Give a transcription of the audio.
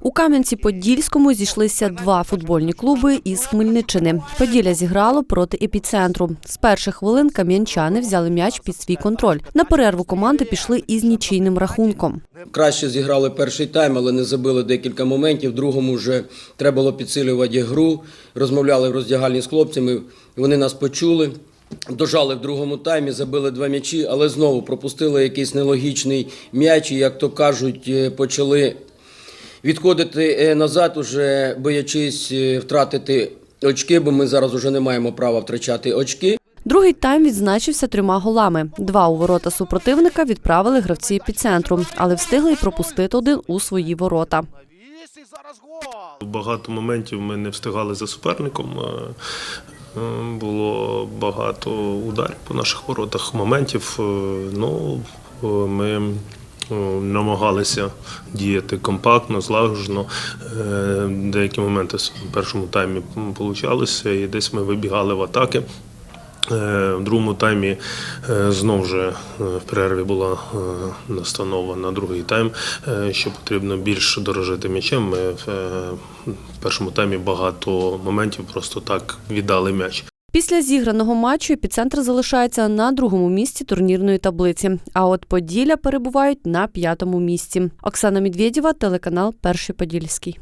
У Кам'янці-Подільському зійшлися два футбольні клуби із Хмельниччини. Поділля зіграло проти епіцентру. З перших хвилин кам'янчани взяли м'яч під свій контроль. На перерву команди пішли із нічийним рахунком. Краще зіграли перший тайм, але не забили декілька моментів. В другому вже треба було підсилювати гру. Розмовляли в роздягальні з хлопцями. Вони нас почули. Дожали в другому таймі, забили два м'ячі, але знову пропустили якийсь нелогічний м'яч. І, як то кажуть, е, почали відходити е, назад, уже боячись е, втратити очки, бо ми зараз уже не маємо права втрачати очки. Другий тайм відзначився трьома голами. Два у ворота супротивника відправили гравці епіцентру, але встигли й пропустити один у свої ворота. Багато моментів ми не встигали за суперником. Е, Було багато ударів по наших воротах, моментів. Ну, ми намагалися діяти компактно, злагоджено. Е, Деякі моменти в першому таймі получалися, і десь ми вибігали в атаки. Е, В другому таймі е, знов же е, в перерві була настанова на другий тайм, що потрібно більше дорожити м'ячем. Ми в першому таймі багато моментів просто так віддали м'яч. Після зіграного матчу епіцентр залишається на другому місці турнірної таблиці. А от Поділля перебувають на п'ятому місці. Оксана Медведєва, телеканал Перший Подільський.